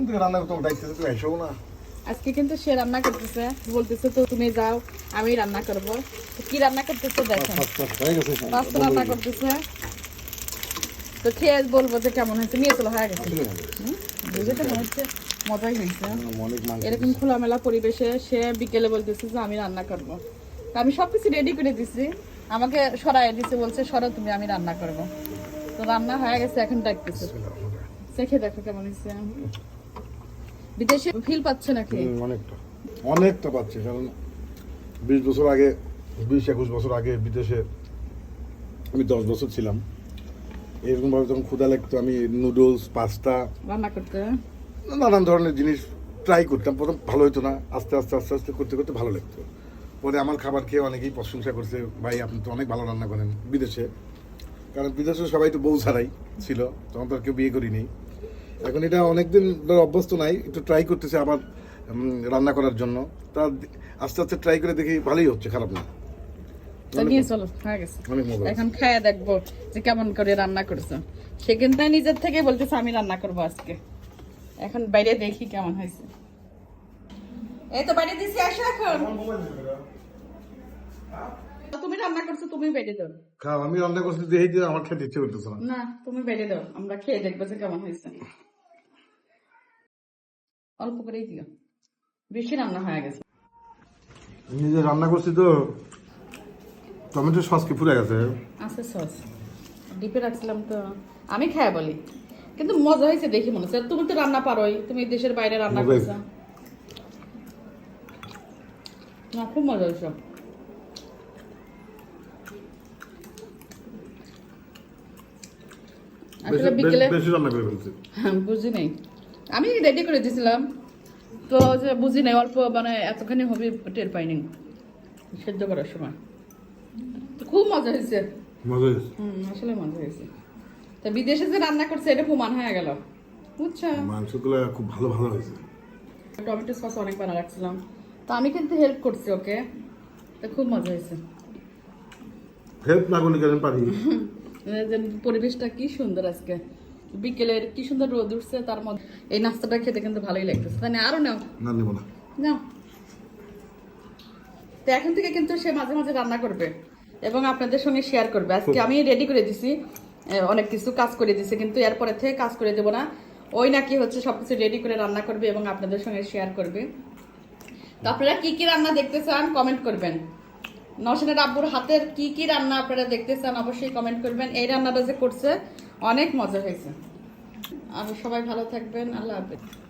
কখন থেকে রান্না করতে দায়িত্ব তুমি এসো না। আজকে কিন্তু সে রান্না করতেছে। বলতেছে তো তুমি যাও আমি রান্না করব। কি রান্না করতেছে দেখেন। হয়ে পাস্তা রান্না করতেছে। তো খেয়ে বলব যে কেমন হয়েছে। নিয়ে চলো হয়ে গেছে। বুঝে তো মনে হচ্ছে মজাই হয়েছে। এরকম খোলামেলা পরিবেশে সে বিকেলে বলতেছে যে আমি রান্না করব। তো আমি সবকিছু রেডি করে দিছি। আমাকে সরাই দিছে বলছে সরো তুমি আমি রান্না করব। তো রান্না হয়ে গেছে এখন ডাকতেছে। দেখো কেমন হয়েছে। বিদেশে ফিল পাচ্ছে নাকি? অনেকটা। অনেকটা পাচ্ছে কারণ বিশ বছর আগে বিশ একুশ বছর আগে বিদেশে আমি দশ বছর ছিলাম। এরকম ভাবে যখন ক্ষুদা লাগতো আমি নুডলস পাস্তা রান্না করতে? নানান ধরনের জিনিস ট্রাই করতাম। প্রথম ভালো হতো না আস্তে আস্তে আস্তে আস্তে করতে করতে ভালো লাগতো। পরে আমার খাবার খেয়ে অনেকেই প্রশংসা করছে ভাই আপনি তো অনেক ভালো রান্না করেন বিদেশে। কারণ বিদেশে সবাই তো বউ ছাড়াই ছিল তখন তো আর কেউ বিয়ে করিনি। এখন এটা অনেকদিন ধরে অভ্যস্ত নাই একটু ট্রাই করতেছে আবার রান্না করার জন্য। তা আস্তে আস্তে ট্রাই করে দেখি ভালোই হচ্ছে খারাপ না। চলো হয়ে। এখন খায়া দেখব যে কেমন করে রান্না করছ। সে কিন্তু নিজের থেকে বলতেছে আমি রান্না করব আজকে। এখন বাইরে দেখি কেমন হয়েছে। এই তো বাইরে দিছি আসো এখন। তুমি রান্না করছ তুমি বাইরে দাও। খাও আমি রান্না করছি দেখি যে আমার খেতে ইচ্ছে করতেছে না। না তুমি বাইরে দাও আমরা খেয়ে দেখব যে কেমন হয়েছে। অল্প করেই দিও। বেশি রান্না হয়ে গেছে। নিজে রান্না করছি তো টমেটো সস কি ফুলে গেছে? আছে সস। ডিপে রাখছিলাম তো। আমি খাই বলি। কিন্তু মজা হয়েছে দেখি মনে হচ্ছে। তুমি তো রান্না পারোই। তুমি দেশের বাইরে রান্না করছ। না খুব মজা হয়েছে। আসলে বেশি- বিকেলে বেশি- বেশি রান্না করে ফেলছি। হ্যাঁ, বুঝি নেই। আমি রেডি করে দিয়েছিলাম তো যে বুঝি নাই অল্প মানে এতখানি হবে টের পাইনি। সেদ্ধ করার সময়? খুব মজা হয়েছে। মজা হয়েছে? হুম আসলে মজা হয়েছে। তা বিদেশে যে রান্না করছে এটা প্রমাণ হয়ে গেল। বুঝছ? মাংসগুলো খুব ভালো ভালো হয়েছে। টমেটো সস অনেক বানা রাখছিলাম। তো আমি কিন্তু হেল্প করছি ওকে? তো খুব মজা হয়েছে। হেল্প না করলে কেন পারি? পরিবেশটা কি সুন্দর আজকে। বিকেলের কি সুন্দর রোদ উঠছে তার মধ্যে। এই নাস্তাটা খেতে কিন্তু ভালোই লাগতেছে। তাই না? আরও নাও। না নেব না। না তো এখন থেকে কিন্তু সে মাঝে মাঝে রান্না করবে এবং আপনাদের সঙ্গে শেয়ার করবে। আজকে আমি রেডি করে দিছি। অনেক কিছু কাজ করে দিছি কিন্তু এরপরে থেকে কাজ করে দেবো না। ওই নাকি হচ্ছে সবকিছু রেডি করে রান্না করবে এবং আপনাদের সঙ্গে শেয়ার করবে। তো আপনারা কি কি রান্না দেখতে চান কমেন্ট করবেন। নসেনের আব্বুর হাতের কি কি রান্না আপনারা দেখতে চান অবশ্যই কমেন্ট করবেন। এই রান্নাটা যে করছে অনেক মজা হয়েছে। আর সবাই ভালো থাকবেন আল্লাহ হাফেজ।